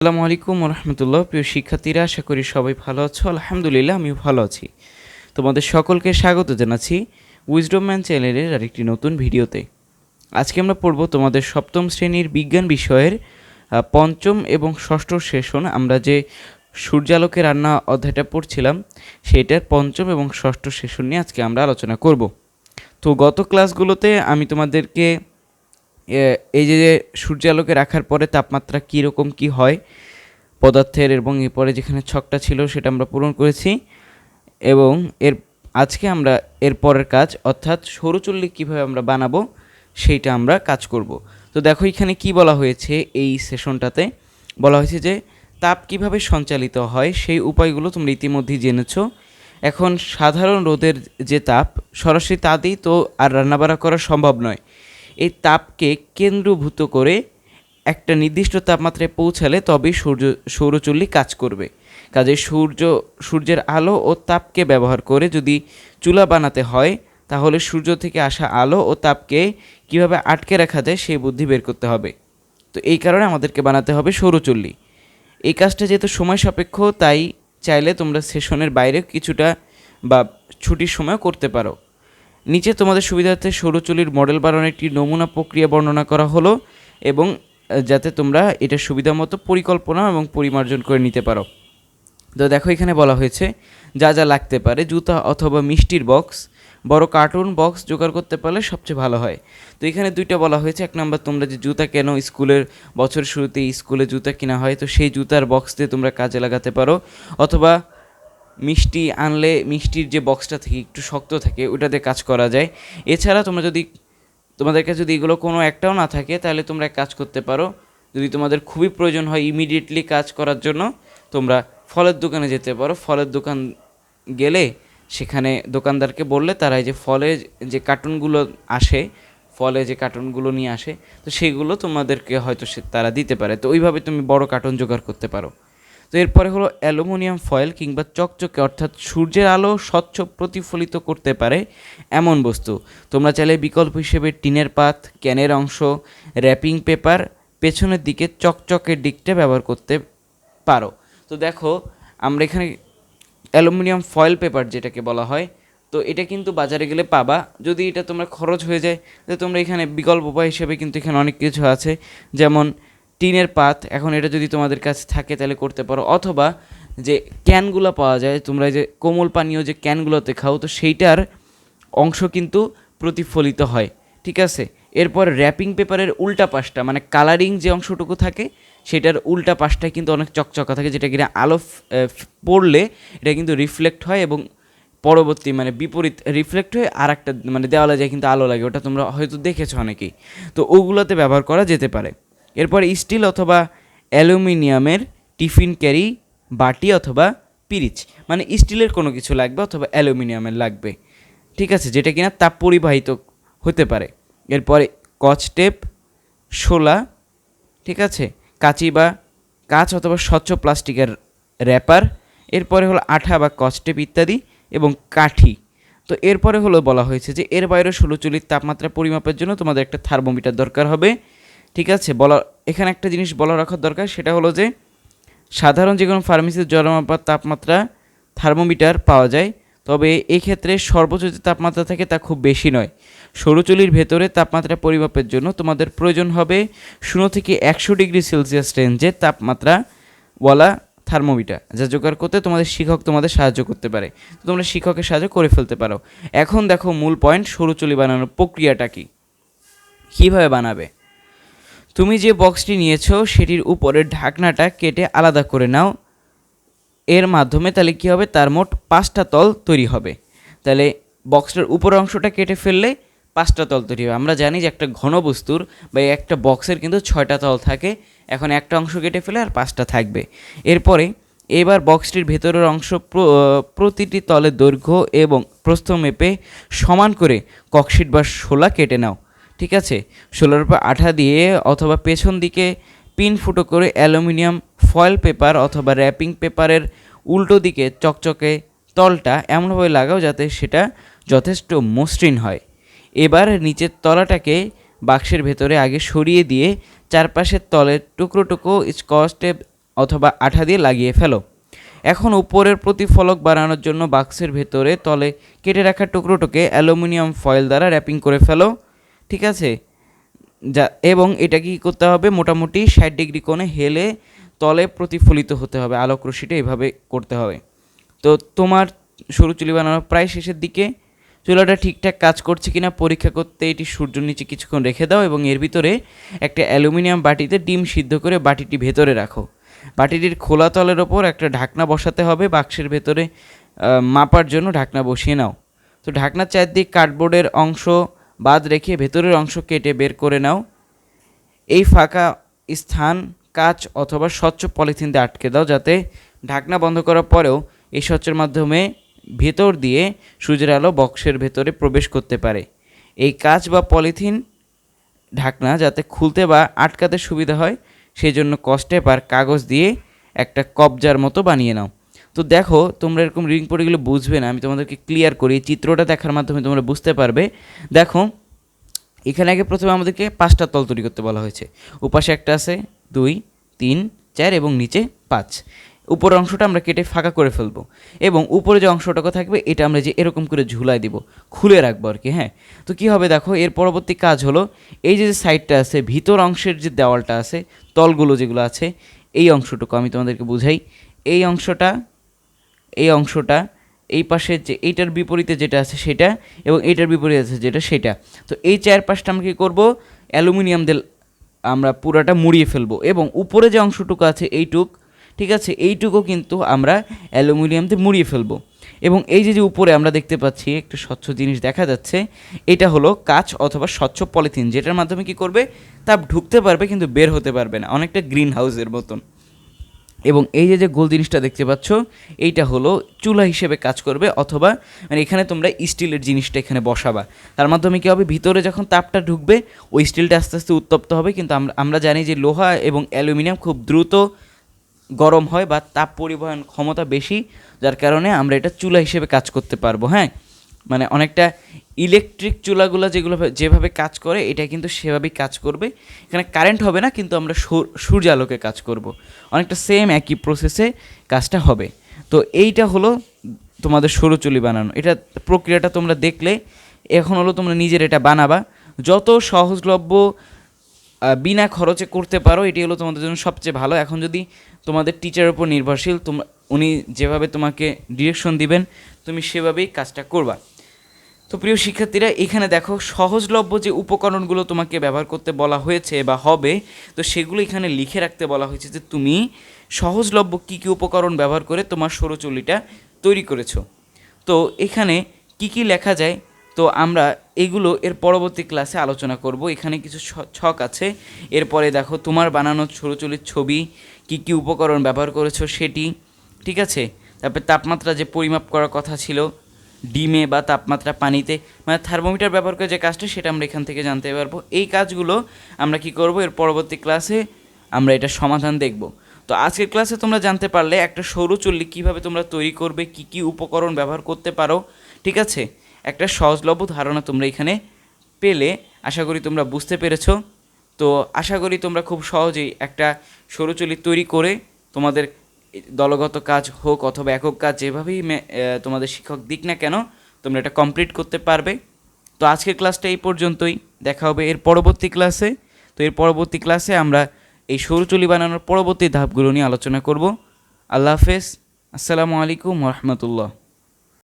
আসসালামু আলাইকুম রহমতুল্লাহ প্রিয় শিক্ষার্থীরা, আশা করি সবাই ভালো আছো। আলহামদুলিল্লাহ, আমিও ভালো আছি। তোমাদের সকলকে স্বাগত জানাচ্ছি উইজডম ম্যান চ্যানেলের আরেকটি নতুন ভিডিওতে। আজকে আমরা পড়ব তোমাদের সপ্তম শ্রেণির বিজ্ঞান বিষয়ের পঞ্চম এবং ষষ্ঠ সেশন। আমরা যে সূর্যালোকে রান্না অধ্যায়টা পড়ছিলাম, সেটার পঞ্চম এবং ষষ্ঠ সেশন নিয়ে আজকে আমরা আলোচনা করব। তো গত ক্লাসগুলোতে আমি তোমাদেরকে এই যে যে সূর্যালোকে রাখার পরে তাপমাত্রা কীরকম কি হয় পদার্থের এবং এরপরে যেখানে ছকটা ছিল সেটা আমরা পূরণ করেছি এবং এর, আজকে আমরা এর পরের কাজ, অর্থাৎ সরুচল্লি কীভাবে আমরা বানাবো সেইটা আমরা কাজ করব। তো দেখো এখানে কি বলা হয়েছে এই সেশনটাতে? বলা হয়েছে যে, তাপ কীভাবে সঞ্চালিত হয় সেই উপায়গুলো তোমরা ইতিমধ্যেই জেনেছো। এখন সাধারণ রোদের যে তাপ, সরাসরি তাতেই তো আর রান্নাবাড়া করা সম্ভব নয়। এই তাপকে কেন্দ্রভূত করে একটা নির্দিষ্ট তাপমাত্রায় পৌঁছালে তবেই সূর্য, সৌরচুল্লি কাজ করবে। কাজে সূর্য, সূর্যের আলো ও তাপকে ব্যবহার করে যদি চুলা বানাতে হয়, তাহলে সূর্য থেকে আসা আলো ও তাপকে কীভাবে আটকে রাখা যায় সেই বুদ্ধি বের করতে হবে। তো এই কারণে আমাদেরকে বানাতে হবে সৌরচুল্লি। এই কাজটা যেহেতু সময় সাপেক্ষ, তাই চাইলে তোমরা সেশনের বাইরে কিছুটা বা ছুটির সময় করতে পারো। নিচে তোমাদের সুবিধার্থে সরু সৌরচুলির মডেল বানানোর একটি নমুনা প্রক্রিয়া বর্ণনা করা হলো এবং যাতে তোমরা এটা সুবিধা মতো পরিকল্পনা এবং পরিমার্জন করে নিতে পারো। তো দেখো এখানে বলা হয়েছে, যা যা লাগতে পারে, জুতা অথবা মিষ্টির বক্স, বড় কার্টুন বক্স জোগাড় করতে পারলে সবচেয়ে ভালো হয়। তো এখানে দুইটা বলা হয়েছে, এক নাম্বার তোমরা যে জুতা কেন, স্কুলের বছর শুরুতে স্কুলে জুতা কেনা হয়, তো সেই জুতার বক্স দিয়ে তোমরা কাজে লাগাতে পারো। অথবা মিষ্টি আনলে মিষ্টির যে বক্সটা থাকে, একটু শক্ত থাকে ওটাতে কাজ করা যায়। এছাড়া তোমরা যদি তোমাদের কাছে যদি এগুলো কোনো একটাও না থাকে, তাহলে তোমরা কাজ করতে পারো। যদি তোমাদের খুবই প্রয়োজন হয় ইমিডিয়েটলি কাজ করার জন্য, তোমরা ফলের দোকানে যেতে পারো। ফলের দোকান গেলে সেখানে দোকানদারকে বললে তারা যে ফলে যে কার্টুনগুলো আসে, ফলে যে কার্টুনগুলো নিয়ে আসে, তো সেগুলো তোমাদেরকে হয়তো সে, তারা দিতে পারে। তো ওইভাবে তুমি বড় কার্টুন জোগাড় করতে পারো। তো এরপরে হলো অ্যালুমিনিয়াম ফয়েল কিংবা চকচকে, অর্থাৎ সূর্যের আলো স্বচ্ছ প্রতিফলিত করতে পারে এমন বস্তু। তোমরা চাইলে বিকল্প হিসেবে টিনের পাত, ক্যানের অংশ, র্যাপিং পেপার, পেছনের দিকে চকচকের দিকটা ব্যবহার করতে পারো। তো দেখো, আমরা এখানে অ্যালুমিনিয়াম ফয়েল পেপার যেটাকে বলা হয়, তো এটা কিন্তু বাজারে গেলে পাবা। যদি এটা তোমরা খরচ হয়ে যায়, তো তোমরা এখানে বিকল্প উপায় হিসেবে কিন্তু এখানে অনেক কিছু আছে। যেমন টিনের পাত, এখন এটা যদি তোমাদের কাছে থাকে তাহলে করতে পারো। অথবা যে ক্যানগুলো পাওয়া যায়, তোমরা যে কোমল পানীয় যে ক্যানগুলোতে খাও, তো সেইটার অংশ কিন্তু প্রতিফলিত হয়, ঠিক আছে? এরপর র্যাপিং পেপারের উল্টা পাশটা মানে কালারিং যে অংশটুকু থাকে, সেটার উল্টা পাশটা কিন্তু অনেক চকচকা থাকে, যেটা কিনা আলো পড়লে এটা কিন্তু রিফ্লেক্ট হয় এবং পরবর্তী মানে বিপরীত রিফ্লেক্ট হয়ে আর একটা মানে দেওয়ালে যায় কিন্তু আলো লাগে, ওটা তোমরা হয়তো দেখেছ অনেকেই। তো ওগুলোতে ব্যবহার করা যেতে পারে। এরপর স্টিল অথবা অ্যালুমিনিয়ামের টিফিন ক্যারি, বাটি অথবা পিরিচ। মানে স্টিলের কোনো কিছু লাগবে অথবা অ্যালুমিনিয়ামের লাগবে। ঠিক আছে? যেটা কিনা তাপ পরিবাহিত হতে পারে। এরপরে কচ টেপ, শোলা, ঠিক আছে? কাঁচি বা কাঁচ অথবা স্বচ্ছ প্লাস্টিকের র্যাপার। এরপরে হলো আঠা বা কচটেপ ইত্যাদি এবং কাঠি। তো এরপরে হলো বলা হয়েছে যে, এর বাইরে ষোলো চুলির তাপমাত্রা পরিমাপের জন্য তোমাদের একটা থার্মোমিটার দরকার হবে। ঠিক আছে, বলা, এখানে একটা জিনিস বলা রাখার দরকার, সেটা হলো যে সাধারণ যে কোনো ফার্মেসির জলমাপার তাপমাত্রা থার্মোমিটার পাওয়া যায়, তবে এক্ষেত্রে সর্বোচ্চ যে তাপমাত্রা থাকে তা খুব বেশি নয়। সরুচুলির ভেতরে তাপমাত্রা পরিমাপের জন্য তোমাদের প্রয়োজন হবে শূন্য থেকে একশো ডিগ্রি সেলসিয়াস রেঞ্জের তাপমাত্রা ওয়ালা থার্মোমিটার, যা জোগাড় করতে তোমাদের শিক্ষক তোমাদের সাহায্য করতে পারে। তোমরা শিক্ষকের সাহায্য করে ফেলতে পারো। এখন দেখো মূল পয়েন্ট সরুচুলি বানানোর প্রক্রিয়াটা কী? কীভাবে বানাবে? তুমি যে বক্সটি নিয়েছো, সেটির উপরের ঢাকনাটা কেটে আলাদা করে নাও। এর মাধ্যমে তাহলে কী হবে? তার মোট পাঁচটা তল তৈরি হবে। তাহলে বক্সটার উপর অংশটা কেটে ফেললে পাঁচটা তল তৈরি হবে। আমরা জানি যে একটা ঘন বস্তুর বা একটা বক্সের কিন্তু ছয়টা তল থাকে। এখন একটা অংশ কেটে ফেলে আর পাঁচটা থাকবে। এরপরে এবার বক্সটির ভেতরের অংশ প্রতিটি তলের দৈর্ঘ্য এবং প্রস্থ মেপে সমান করে ককশিট বা শোলা কেটে নাও। ঠিক আছে? শোলার উপর আঠা দিয়ে অথবা পেছন দিকে পিন ফুটো করে অ্যালুমিনিয়াম ফয়েল পেপার অথবা র্যাপিং পেপারের উল্টো দিকে চকচকে তলটা এমনভাবে লাগাও যাতে সেটা যথেষ্ট মসৃণ হয়। এবার নিচের তলাটাকে বাক্সের ভেতরে আগে সরিয়ে দিয়ে চারপাশের তলের টুকরো টুকরো স্কচ অথবা আঠা দিয়ে লাগিয়ে ফেলো। এখন উপরের প্রতিফলক বানানোর জন্য বাক্সের ভেতরে তলে কেটে রাখা টুকরোটোকে অ্যালুমিনিয়াম ফয়েল দ্বারা র্যাপিং করে ফেলো। ঠিক আছে? যা, এবং এটা কি করতে হবে? মোটামুটি ষাট ডিগ্রি কোণে হেলে তলে প্রতিফলিত হতে হবে। আলোক রশ্মিটা এভাবে করতে হবে। তো তোমার সরু চুলি বানানো প্রায় শেষের দিকে চুলাটা ঠিকঠাক কাজ করছে কিনা পরীক্ষা করতে এটি সূর্যের নিচে কিছুক্ষণ রেখে দাও এবং এর ভিতরে একটা অ্যালুমিনিয়াম বাটিতে ডিম সিদ্ধ করে বাটিটি ভেতরে রাখো। বাটিটির খোলা তলের ওপর একটা ঢাকনা বসাতে হবে। বাক্সের ভেতরে মাপার জন্য ঢাকনা বসিয়ে নাও। তো ঢাকনার চারদিক কার্ডবোর্ডের অংশ বাদ রেখে ভেতরের অংশ কেটে বের করে নাও। এই ফাঁকা স্থান, কাচ অথবা স্বচ্ছ পলিথিন দিয়ে আটকে দাও যাতে ঢাকনা বন্ধ করার পরেও এই স্বচ্ছের মাধ্যমে ভেতর দিয়ে সূর্যের আলো বক্সের ভেতরে প্রবেশ করতে পারে। এই কাচ বা পলিথিন ঢাকনা যাতে খুলতে বা আটকাতে সুবিধা হয় সেই জন্য কস্টেপ আর কাগজ দিয়ে একটা কবজার মতো বানিয়ে নাও। তো দেখো, তোমরা এরকম রিং পড়েগুলো বুঝবে না, আমি তোমাদেরকে ক্লিয়ার করি চিত্রটা দেখার মাধ্যমে তোমরা বুঝতে পারবে। দেখো, এখানে আগে প্রথমে আমাদেরকে পাঁচটা তল তৈরি করতে বলা হয়েছে। উপাশে একটা আছে, দুই, তিন, চার এবং নিচে পাঁচ। উপরের অংশটা আমরা কেটে ফাঁকা করে ফেলব। এবং উপরে যে অংশটুকু থাকবে, এটা আমরা যে এরকম করে ঝুলাই দিব, খুলে রাখব আর কি হ্যাঁ? তো কী হবে দেখো, এর পরবর্তী কাজ হলো, এই যে সাইডটা আছে, ভিতর অংশের যে দেওয়ালটা আছে, তলগুলো যেগুলো আছে, এই অংশটুকু আমি তোমাদেরকে বুঝাই। এই অংশটা এই অংশটা, এই পাশে যে, এইটার বিপরীতে যেটা আছে সেটা এবং এইটার বিপরীতে আছে যেটা সেটা। তো এই চার পাশটা আমরা কী করব? অ্যালুমিনিয়াম দিয়ে আমরা পুরাটা মুড়িয়ে ফেলব এবং উপরে যে অংশটুকু আছে এইটুক, ঠিক আছে? এইটুকু কিন্তু আমরা অ্যালুমিনিয়াম দিয়ে মুড়িয়ে ফেলব। এবং এই যে যে উপরে আমরা দেখতে পাচ্ছি, একটা স্বচ্ছ জিনিস দেখা যাচ্ছে, এটা হলো কাচ অথবা স্বচ্ছ পলিথিন, যেটার মাধ্যমে কি করবে? তাপ ঢুকতে পারবে কিন্তু বের হতে পারবে না, অনেকটা গ্রিন হাউসের মতন। এবং এই যে যে গোল জিনিসটা দেখতে পাচ্ছ, এইটা হলো চুলা হিসেবে কাজ করবে অথবা মানে এখানে তোমরা স্টিলের জিনিসটা এখানে বসাবা। তার মাধ্যমে কী হবে? ভিতরে যখন তাপটা ঢুকবে, ওই স্টিলটা আস্তে আস্তে উত্তপ্ত হবে, কিন্তু আমরা জানি যে লোহা এবং অ্যালুমিনিয়াম খুব দ্রুত গরম হয় বা তাপ পরিবহন ক্ষমতা বেশি, যার কারণে আমরা এটা চুলা হিসেবে কাজ করতে পারব হ্যাঁ? মানে অনেকটা ইলেকট্রিক চুলাগুলো যেগুলো যেভাবে কাজ করে, এটা কিন্তু সেভাবেই কাজ করবে। এখানে কারেন্ট হবে না, কিন্তু আমরা সূর- সূর্যালোকে কাজ করব। অনেকটা সেম একই প্রসেসে কাজটা হবে। তো এইটা হলো তোমাদের সরু চুলি বানানো। এটা প্রক্রিয়াটা তোমরা দেখলে, এখন হলো তোমরা নিজের এটা বানাবা। যত সহজলভ্য বিনা খরচে করতে পারো এটি হলো তোমাদের জন্য সবচেয়ে ভালো। এখন যদি তোমাদের টিচারের উপর নির্ভরশীল তোমরা উনি যেভাবে তোমাকে ডিরেকশন দিবেন তুমি সেভাবেই কাজটা করবা। তো প্রিয় শিক্ষার্থীরা, এখানে দেখো সহজলভ্য যে উপকরণগুলো তোমাকে ব্যবহার করতে বলা হয়েছে বা হবে, তো সেগুলো এখানে লিখে রাখতে বলা হয়েছে যে তুমি সহজলভ্য কী কী উপকরণ ব্যবহার করে তোমার সরুচুলিটা তৈরি করেছ। তো এখানে কি কি লেখা যায়, তো আমরা এগুলো এর পরবর্তী ক্লাসে আলোচনা করব। এখানে কিছু ছক আছে। এরপরে দেখো তোমার বানানো ছোটোচুলির ছবি, কি কি উপকরণ ব্যবহার করেছ সেটি, ঠিক আছে? তারপরে তাপমাত্রা যে পরিমাপ করার কথা ছিল, ডিমে বা তাপমাত্রা পানিতে মানে থার্মোমিটার ব্যবহার করে যে কাজটা সেটা আমরা এখান থেকে জানতে পারব। এই কাজগুলো আমরা কি করব? এর পরবর্তী ক্লাসে আমরা এটা সমাধান দেখব। তো আজকের ক্লাসে তোমরা জানতে পারলে একটা সৌর চুল্লি কীভাবে তোমরা তৈরি করবে, কি কি উপকরণ ব্যবহার করতে পারো, ঠিক আছে? একটা সহজলভ্য ধারণা তোমরা এখানে পেলে, আশা করি তোমরা বুঝতে পেরেছ। তো আশা করি তোমরা খুব সহজেই একটা সৌরচুলি তৈরি করে তোমাদের দলগত কাজ হোক অথবা একক কাজ যেভাবেই তোমাদের শিক্ষক দিক না কেন, তোমরা এটা কমপ্লিট করতে পারবে। তো আজকের ক্লাসটা এই পর্যন্তই। দেখা হবে এর পরবর্তী ক্লাসে তো এর পরবর্তী ক্লাসে আমরা এই সৌরচুলি বানানোর পরবর্তী ধাপগুলো নিয়ে আলোচনা করব। আল্লাহ হাফেজ। আসসালামু আলাইকুম রহমতুল্লাহ।